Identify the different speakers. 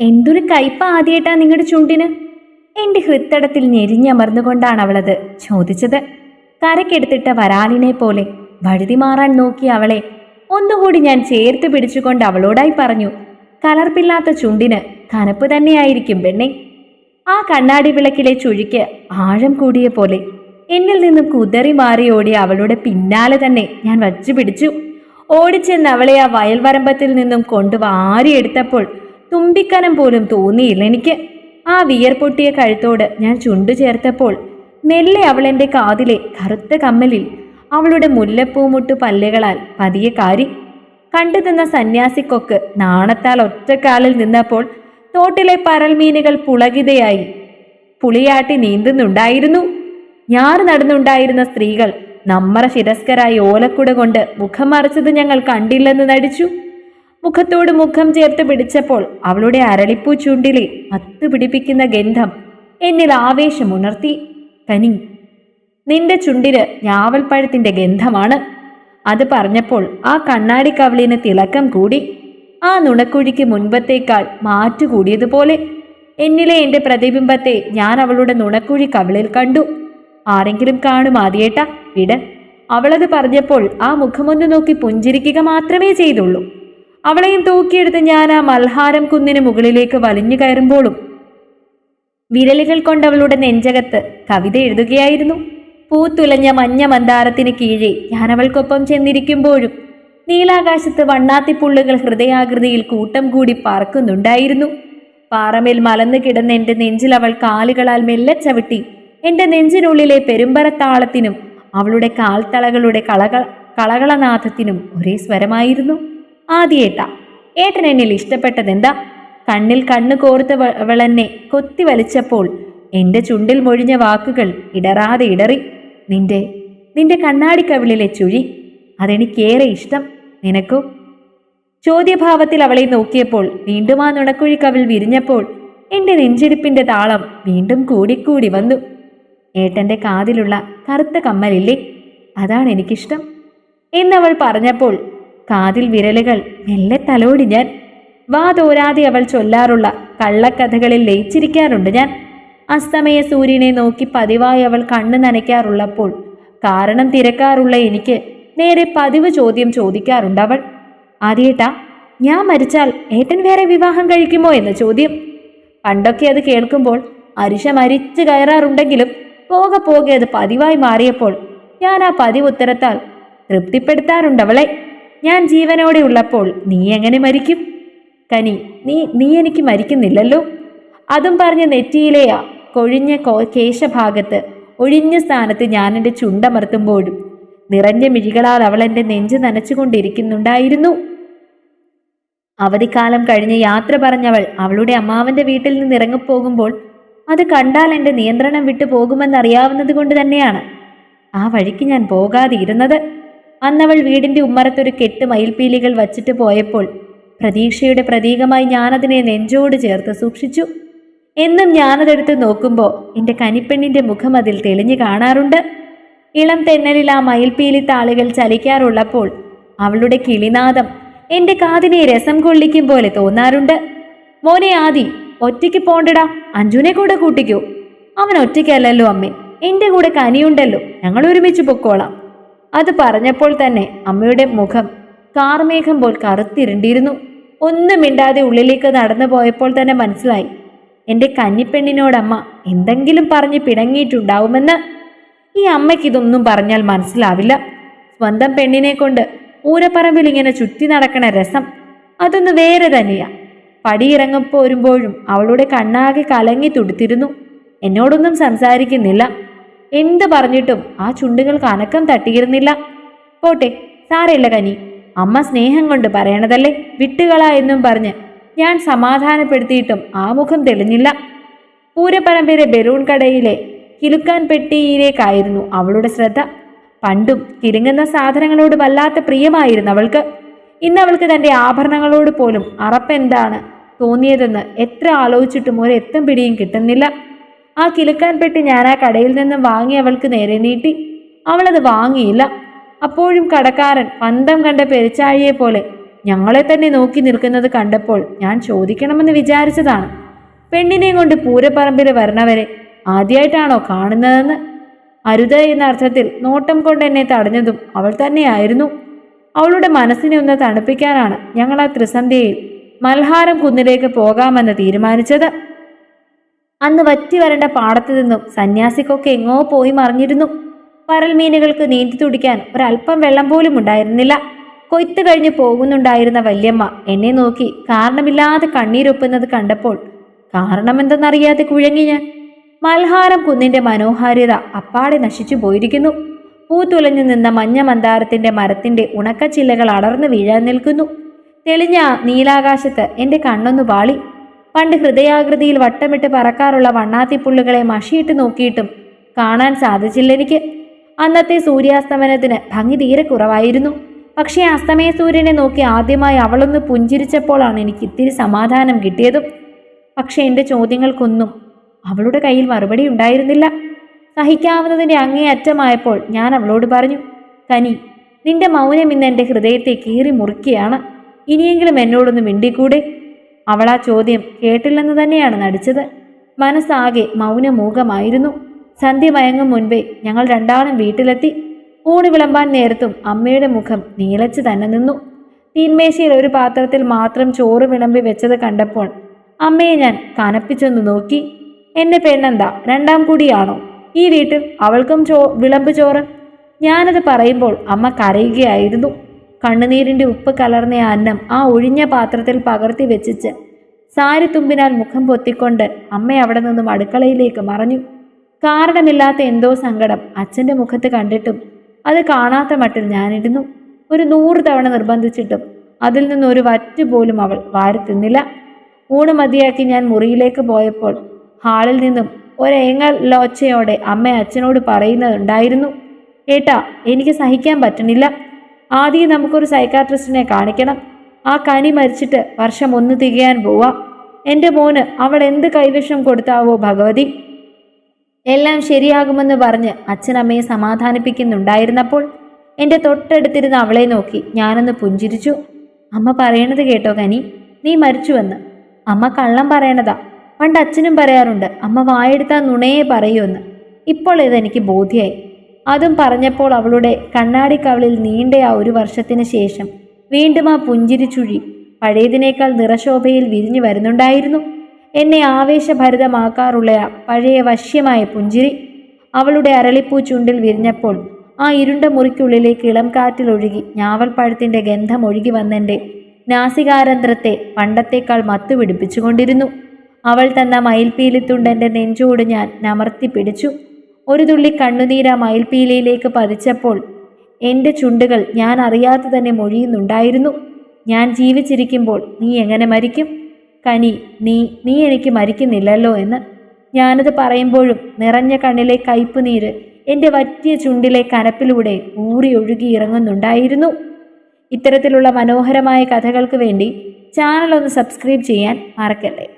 Speaker 1: എന്തൊരു കയ്പ ആദ്യമായിട്ടാ നിങ്ങളുടെ ചുണ്ടിന്? എന്റെ ഹൃത്തടത്തിൽ ഞെരിഞ്ഞമർന്നുകൊണ്ടാണ് അവളത് ചോദിച്ചത്. കരക്കെടുത്തിട്ട വരാലിനെ പോലെ വഴുതി മാറാൻ നോക്കിയ അവളെ ഒന്നുകൂടി ഞാൻ ചേർത്ത് പിടിച്ചുകൊണ്ട് അവളോടായി പറഞ്ഞു കലർപ്പില്ലാത്ത ചുണ്ടിന് കനപ്പ് തന്നെയായിരിക്കും പെണ്ണെ. ആ കണ്ണാടി വിളക്കിലെ ചുഴിക്ക് ആഴം കൂടിയ പോലെ എന്നിൽ നിന്നും കുതറി മാറി ഓടിയ അവളുടെ പിന്നാലെ തന്നെ ഞാൻ വച്ചു പിടിച്ചു. ഓടിച്ചെന്ന് അവളെ ആ വയൽവരമ്പത്തിൽ നിന്നും കൊണ്ടു വാരിയെടുത്തപ്പോൾ തുമ്പിക്കനം പോലും തോന്നിയില്ല. എനിക്ക് ആ വിയർപൊട്ടിയ കഴുത്തോട് ഞാൻ ചുണ്ടു ചേർത്തപ്പോൾ മെല്ലെ അവൾ എന്റെ കാതിലെ കറുത്ത കമ്മലിൽ അവളുടെ മുല്ലപ്പൂമുട്ടു പല്ലുകളാൽ പതിയെ കാരി. കണ്ടു നിന്ന സന്യാസിക്കൊക്ക് നാണത്താൽ ഒറ്റക്കാലിൽ നിന്നപ്പോൾ തോട്ടിലെ പരൽമീനുകൾ പുളകിതയായി. പുളിയാട്ടി നീന്തുന്നുണ്ടായിരുന്നു. ഞാറ് നടന്നുണ്ടായിരുന്ന സ്ത്രീകൾ നമ്മറ ശിരസ്കരായി ഓലക്കുട കൊണ്ട് മുഖം മറച്ചത് ഞങ്ങൾ കണ്ടില്ലെന്ന് നടിച്ചു. മുഖത്തോട് മുഖം ചേർത്ത് പിടിച്ചപ്പോൾ അവളുടെ അരളിപ്പൂ ചുണ്ടിലെ മത്ത് പിടിപ്പിക്കുന്ന ഗന്ധം എന്നിൽ ആവേശമുണർത്തി കനി നിന്റെ ചുണ്ടിന് ഞാവൽപ്പഴത്തിന്റെ ഗന്ധമാണ് അത് പറഞ്ഞപ്പോൾ ആ കണ്ണാടി കവളിന് തിളക്കം കൂടി. ആ നുണക്കുഴിക്ക് മുൻപത്തേക്കാൾ മാറ്റുകൂടിയതുപോലെ എന്നിലെ എന്റെ പ്രതിബിംബത്തെ ഞാൻ അവളുടെ നുണക്കുഴി കവളിൽ കണ്ടു. ആരെങ്കിലും കാണും ആദ്യേട്ട വിട അവളത് പറഞ്ഞപ്പോൾ ആ മുഖമൊന്ന് നോക്കി പുഞ്ചിരിക്കുക മാത്രമേ ചെയ്തുള്ളൂ. അവളെയും തൂക്കിയെടുത്ത് ഞാൻ ആ മൽഹാരം കുന്നിന് മുകളിലേക്ക് വലിഞ്ഞു കയറുമ്പോഴും വിരലുകൾ കൊണ്ട് അവളുടെ നെഞ്ചകത്ത് കവിത എഴുതുകയായിരുന്നു. പൂത്തുലഞ്ഞ മഞ്ഞ മന്ദാരത്തിന് കീഴെ ഞാൻ അവൾക്കൊപ്പം ചെന്നിരിക്കുമ്പോഴും നീലാകാശത്ത് വണ്ണാത്തിപ്പുള്ളുകൾ ഹൃദയാകൃതിയിൽ കൂട്ടം കൂടി പറക്കുന്നുണ്ടായിരുന്നു പാറമേൽ മലന്നു കിടന്ന എന്റെ നെഞ്ചിൽ അവൾ കാലുകളാൽ മെല്ലെ ചവിട്ടി എന്റെ നെഞ്ചിനുള്ളിലെ പെരുമ്പരത്താളത്തിനും അവളുടെ കാൽത്തളകളുടെ കളക കളകളനാഥത്തിനും ഒരേ സ്വരമായിരുന്നു. ആദ്യേട്ട. ഏട്ടൻ എന്നിൽ ഇഷ്ടപ്പെട്ടതെന്താ? കണ്ണിൽ കണ്ണു കോർത്ത് വളന്നെ കൊത്തി വലിച്ചപ്പോൾ എന്റെ ചുണ്ടിൽ മൊഴിഞ്ഞ വാക്കുകൾ ഇടറാതെ ഇടറി. നിന്റെ നിന്റെ കണ്ണാടിക്കവിളിലെ ചുഴി അതെനിക്കേറെ ഇഷ്ടം. നിനക്കോ? ചോദ്യഭാവത്തിൽ അവളെ നോക്കിയപ്പോൾ വീണ്ടും ആ നുണക്കുഴി കവിൾ വിരിഞ്ഞപ്പോൾ എന്റെ നെഞ്ചിടിപ്പിന്റെ താളം വീണ്ടും കൂടിക്കൂടി വന്നു. ഏട്ടന്റെ കാതിലുള്ള കറുത്ത കമ്മലില്ലേ? അതാണ് എനിക്കിഷ്ടം എന്നവൾ പറഞ്ഞപ്പോൾ കാതിൽ വിരലുകൾ മെല്ലെ തലോടി ഞാൻ. വാ തോരാതെ അവൾ ചൊല്ലാറുള്ള കള്ളക്കഥകളിൽ ലയിച്ചിരിക്കാറുണ്ട് ഞാൻ. അസ്തമയ സൂര്യനെ നോക്കി പതിവായി അവൾ കണ്ണു നനയ്ക്കാറുള്ളപ്പോൾ കാരണം തിരക്കാറുള്ള എനിക്ക് നേരെ പതിവ് ചോദ്യം ചോദിക്കാറുണ്ട് അവൾ. ആദ്യേട്ടാ ഞാൻ മരിച്ചാൽ ഏട്ടൻ വേറെ വിവാഹം കഴിക്കുമോ? എന്ന ചോദ്യം. പണ്ടൊക്കെ അത് കേൾക്കുമ്പോൾ അരിശ മരിച്ചു കയറാറുണ്ടെങ്കിലും പോകെ പോകെ അത് പതിവായി മാറിയപ്പോൾ ഞാൻ ആ പതിവ് ഉത്തരത്താൽ തൃപ്തിപ്പെടുത്താറുണ്ടവളെ ഞാൻ ജീവനോടെ ഉള്ളപ്പോൾ നീ എങ്ങനെ മരിക്കും? കനി നീ നീ എനിക്ക് മരിക്കുന്നില്ലല്ലോ. അതും പറഞ്ഞ് നെറ്റിയിലെയാ കൊഴിഞ്ഞ കേശഭാഗത്ത് ഒഴിഞ്ഞ സ്ഥാനത്ത് ഞാൻ എന്റെ ചുണ്ടമർത്തുമ്പോഴും നിറഞ്ഞ മിഴികളാൽ അവൾ എന്റെ നെഞ്ച് നനച്ചുകൊണ്ടിരിക്കുന്നുണ്ടായിരുന്നു. അവധിക്കാലം കഴിഞ്ഞ് യാത്ര പറഞ്ഞവൾ അവളുടെ അമ്മാവന്റെ വീട്ടിൽ നിന്ന് ഇറങ്ങിപ്പോകുമ്പോൾ അത് കണ്ടാൽ എന്റെ നിയന്ത്രണം വിട്ടു പോകുമെന്നറിയാവുന്നത് കൊണ്ട് തന്നെയാണ്. ആ വഴിക്ക് ഞാൻ പോകാതെ ഇരുന്നത് അന്നവൾ വീടിന്റെ ഉമ്മറത്തൊരു കെട്ട് മയിൽപ്പീലികൾ വച്ചിട്ട് പോയപ്പോൾ പ്രതീക്ഷയുടെ പ്രതീകമായി ഞാനതിനെ നെഞ്ചോട് ചേർത്ത് സൂക്ഷിച്ചു. എന്നും ഞാനതെടുത്ത് നോക്കുമ്പോൾ എന്റെ കനിപ്പെണ്ണിന്റെ മുഖം അതിൽ തെളിഞ്ഞു കാണാറുണ്ട്. ഇളം തെന്നലിൽ ആ മയിൽപ്പീലി താളുകൾ ചലിക്കാറുള്ളപ്പോൾ അവളുടെ കിളിനാദം എന്റെ കാതിനെ രസം കൊള്ളിക്കും പോലെ തോന്നാറുണ്ട്. മോനെ ആദി ഒറ്റയ്ക്ക് പോണ്ടടാ അഞ്ജുനെ കൂടെ കൂട്ടിക്കോ. അവൻ ഒറ്റയ്ക്കല്ലല്ലോ അമ്മേ എന്റെ കൂടെ കനിയുണ്ടല്ലോ ഞങ്ങൾ ഒരുമിച്ച് പൊക്കോളാം. അത് പറഞ്ഞപ്പോൾ തന്നെ അമ്മയുടെ മുഖം കാർമേഘം പോൽ കറുത്തിരുണ്ടിരുന്നു. ഒന്നും മിണ്ടാതെ ഉള്ളിലേക്ക് നടന്നു പോയപ്പോൾ തന്നെ മനസ്സിലായി എന്റെ കന്നിപ്പെണ്ണിനോടമ്മ എന്തെങ്കിലും പറഞ്ഞ് പിടങ്ങിയിട്ടുണ്ടാവുമെന്ന് ഈ അമ്മയ്ക്ക് ഇതൊന്നും പറഞ്ഞാൽ മനസ്സിലാവില്ല. സ്വന്തം പെണ്ണിനെ കൊണ്ട് ഊരപ്പറമ്പിൽ ഇങ്ങനെ ചുറ്റി നടക്കണ രസം അതൊന്ന് വേറെ തന്നെയാ. പടിയിറങ്ങപ്പോരുമ്പോഴും അവളുടെ കണ്ണാകെ കലങ്ങി തുടുത്തിരുന്നു. എന്നോടൊന്നും സംസാരിക്കുന്നില്ല. എന്ത് പറഞ്ഞിട്ടും ആ ചുണ്ടുകൾക്ക് അനക്കം തട്ടിയിരുന്നില്ല. പോട്ടെ സാരമില്ല കനി. അമ്മ സ്നേഹം കൊണ്ട് പറയണതല്ലേ? വിട്ടുകള എന്നും പറഞ്ഞ് ഞാൻ സമാധാനപ്പെടുത്തിയിട്ടും ആ മുഖം തെളിഞ്ഞില്ല. പൂരപ്പറമ്പിലെ ബലൂൺ കടയിലെ കിലുക്കാൻ പെട്ടിയിലേക്കായിരുന്നു അവളുടെ ശ്രദ്ധ. പണ്ടും തിരുങ്ങുന്ന സാധനങ്ങളോട് വല്ലാത്ത പ്രിയമായിരുന്നു അവൾക്ക്. ഇന്ന് അവൾക്ക് തന്റെ ആഭരണങ്ങളോട് പോലും അറപ്പെന്താണ് തോന്നിയതെന്ന് എത്ര ആലോചിച്ചിട്ടും ഒരു എത്തും പിടിയും കിട്ടുന്നില്ല. ആ കിലുക്കാൻ പെട്ടി ഞാൻ ആ കടയിൽ നിന്നും വാങ്ങി അവൾക്ക് നേരെ നീട്ടി. അവളത് വാങ്ങിയില്ല. അപ്പോഴും കടക്കാരൻ പന്തം കണ്ട പെരിച്ചാഴിയെ പോലെ ഞങ്ങളെ തന്നെ നോക്കി നിൽക്കുന്നത് കണ്ടപ്പോൾ ഞാൻ ചോദിക്കണമെന്ന് വിചാരിച്ചതാണ്. പെണ്ണിനെ കൊണ്ട് പൂരപ്പറമ്പിൽ വരണവരെ ആദ്യമായിട്ടാണോ കാണുന്നതെന്ന്. അരുത എന്ന അർത്ഥത്തിൽ നോട്ടം കൊണ്ട് എന്നെ തടഞ്ഞതും അവൾ തന്നെയായിരുന്നു. അവളുടെ മനസ്സിനെ ഒന്ന് തണുപ്പിക്കാനാണ് ഞങ്ങൾ ആ ത്രിസന്ധ്യയിൽ മൽഹാരം കുന്നിലേക്ക് പോകാമെന്ന് തീരുമാനിച്ചത്. അന്ന് വറ്റി വരേണ്ട പാടത്തു നിന്നും സന്യാസിക്കൊക്കെ എങ്ങോ പോയി മറിഞ്ഞിരുന്നു. പരൽമീനുകൾക്ക് നീന്തി തുടിക്കാൻ ഒരല്പം വെള്ളം പോലും ഉണ്ടായിരുന്നില്ല. കൊയ്ത്ത് കഴിഞ്ഞ് പോകുന്നുണ്ടായിരുന്ന വല്യമ്മ എന്നെ നോക്കി കാരണമില്ലാതെ കണ്ണീരൊപ്പുന്നത് കണ്ടപ്പോൾ കാരണമെന്തെന്നറിയാതെ കുഴങ്ങി ഞാൻ. മൽഹാരം കുന്നിന്റെ മനോഹാരിത അപ്പാടെ നശിച്ചു പോയിരിക്കുന്നു. പൂത്തുലഞ്ഞു നിന്ന മഞ്ഞ മന്ദാരത്തിന്റെ മരത്തിന്റെ ഉണക്കച്ചില്ലകൾ അടർന്നു വീഴാൻ നിൽക്കുന്നു. തെളിഞ്ഞ നീലാകാശത്ത് എന്റെ കണ്ണൊന്നു വാളി. പണ്ട് ഹൃദയാകൃതിയിൽ വട്ടമിട്ട് പറക്കാറുള്ള വണ്ണാത്തിപ്പുള്ളുകളെ മഷിയിട്ട് നോക്കിയിട്ടും കാണാൻ സാധിച്ചില്ല എനിക്ക്. അന്നത്തെ സൂര്യാസ്തമനത്തിന് ഭംഗി തീരെ കുറവായിരുന്നു. പക്ഷേ അസ്തമയ സൂര്യനെ നോക്കി ആദ്യമായി അവളൊന്ന് പുഞ്ചിരിച്ചപ്പോഴാണ് എനിക്ക് ഇത്തിരി സമാധാനം കിട്ടിയതും. പക്ഷേ എന്റെ ചോദ്യങ്ങൾക്കൊന്നും അവളുടെ കയ്യിൽ മറുപടി ഉണ്ടായിരുന്നില്ല. സഹിക്കാവുന്നതിന്റെ അങ്ങേയറ്റമായപ്പോൾ ഞാൻ അവളോട് പറഞ്ഞു കനി നിന്റെ മൗനം ഇന്ന് എന്റെ ഹൃദയത്തെ കീറി മുറുക്കിയാണ്. ഇനിയെങ്കിലും എന്നോടൊന്ന് മിണ്ടിക്കൂടെ? അവൾ ആ ചോദ്യം കേട്ടില്ലെന്ന് തന്നെയാണ് നടിച്ചത്. മനസ്സാകെ മൗനമൂകമായിരുന്നു സന്ധ്യ മയങ്ങും മുൻപേ ഞങ്ങൾ രണ്ടാളും വീട്ടിലെത്തി. ഊണ് വിളമ്പാൻ നേരത്തും അമ്മയുടെ മുഖം നീലച്ചു തന്നെ നിന്നു. തീന്മേശയിൽ ഒരു പാത്രത്തിൽ മാത്രം ചോറ് വിളമ്പി വെച്ചത് കണ്ടപ്പോൾ അമ്മയെ ഞാൻ കനപ്പിച്ചൊന്ന് നോക്കി. എന്റെ പെണ്ണെന്താ? രണ്ടാം കൂടിയാണോ? ഈ വീട്ടിൽ അവൾക്കും ചോ വിളമ്പ് ചോറ്? ഞാനത് പറയുമ്പോൾ അമ്മ കരയുകയായിരുന്നു. കണ്ണുനീരിന്റെ ഉപ്പ് കലർന്ന അന്നം ആ ഒഴിഞ്ഞ പാത്രത്തിൽ പകർത്തി വെച്ചിച്ച് സാരി തുമ്പിനാൽ മുഖം പൊത്തിക്കൊണ്ട് അമ്മ അവിടെ നിന്നും അടുക്കളയിലേക്ക് മറഞ്ഞു. കാരണമില്ലാത്ത എന്തോ സങ്കടം അച്ഛന്റെ മുഖത്ത് കണ്ടിട്ടും അത് കാണാത്ത മട്ടിൽ ഞാനിരുന്നു. ഒരു നൂറ് തവണ നിർബന്ധിച്ചിട്ടും അതിൽ നിന്ന് ഒരു വറ്റ് പോലും അവൾ വാരി തിന്നില്ല. ഊണ് മതിയാക്കി ഞാൻ മുറിയിലേക്ക് പോയപ്പോൾ ഹാളിൽ നിന്നും ഒരേങ്ങൽ ലോച്ചയോടെ അമ്മ അച്ഛനോട് പറയുന്നതുണ്ടായിരുന്നു ഏട്ടാ എനിക്ക് സഹിക്കാൻ പറ്റണില്ല ആദ്യം നമുക്കൊരു സൈക്കാട്രിസ്റ്റിനെ കാണിക്കണം. ആ കനി മരിച്ചിട്ട് വർഷം ഒന്ന് തികയാൻ പോവാ. എന്റെ മോന് അവൾ എന്ത് കൈവിഷം കൊടുത്താവോ ഭഗവതി? എല്ലാം ശരിയാകുമെന്ന് പറഞ്ഞ് അച്ഛനമ്മയെ സമാധാനിപ്പിക്കുന്നുണ്ടായിരുന്നപ്പോൾ എന്റെ തൊട്ടടുത്തിരുന്ന അവളെ നോക്കി ഞാനൊന്ന് പുഞ്ചിരിച്ചു. അമ്മ പറയണത് കേട്ടോ കനി നീ മരിച്ചുവെന്ന്. അമ്മ കള്ളം പറയണതാ. പണ്ട് അച്ഛനും പറയാറുണ്ട് അമ്മ വായെടുത്താൽ നുണയെ പറയൂന്ന്. ഇപ്പോൾ ഇതെനിക്ക് ബോധ്യായി. അതും പറഞ്ഞപ്പോൾ അവളുടെ കണ്ണാടിക്കവളിൽ നീണ്ട ആ ഒരു വർഷത്തിന് ശേഷം വീണ്ടും ആ പുഞ്ചിരി പുഞ്ചിരിച്ചുഴി പഴയതിനേക്കാൾ നിറശോഭയിൽ വിരിഞ്ഞു വരുന്നുണ്ടായിരുന്നു. എന്നെ ആവേശഭരിതമാക്കാറുള്ള ആ പഴയ വശ്യമായ പുഞ്ചിരി അവളുടെ അരളിപ്പൂ ചുണ്ടിൽ വിരിഞ്ഞപ്പോൾ ആ ഇരുണ്ട മുറിക്കുള്ളിലേക്ക് ഇളം കാറ്റിലൊഴുകി ഞാവൽപ്പഴത്തിന്റെ ഗന്ധം ഒഴുകി വന്നെന്റെ നാസികാരന്ധ്രത്തെ പണ്ടത്തേക്കാൾ മത്തു പിടിപ്പിച്ചുകൊണ്ടിരുന്നു. അവൾ തന്ന മയിൽപ്പീലിത്തുണ്ടെന്റെ നെഞ്ചോട് ഞാൻ നമർത്തി പിടിച്ചു. ഒരു തുള്ളി കണ്ണുനീര മയിൽപ്പീലയിലേക്ക് പതിച്ചപ്പോൾ എന്റെ ചുണ്ടുകൾ ഞാൻ അറിയാതെ തന്നെ മൊഴിയുന്നുണ്ടായിരുന്നു. ഞാൻ ജീവിച്ചിരിക്കുമ്പോൾ നീ എങ്ങനെ മരിക്കും? കനി നീ നീ എനിക്ക് മരിക്കുന്നില്ലല്ലോ എന്ന്. ഞാനത് പറയുമ്പോഴും നിറഞ്ഞ കണ്ണിലെ കയ്പ് നീര് എന്റെ വറ്റിയ ചുണ്ടിലെ കനപ്പിലൂടെ ഊറി ഒഴുകി ഇറങ്ങുന്നുണ്ടായിരുന്നു. ഇത്തരത്തിലുള്ള മനോഹരമായ കഥകൾക്ക് വേണ്ടി ചാനൽ ഒന്ന് സബ്സ്ക്രൈബ് ചെയ്യാൻ മറക്കല്ലേ?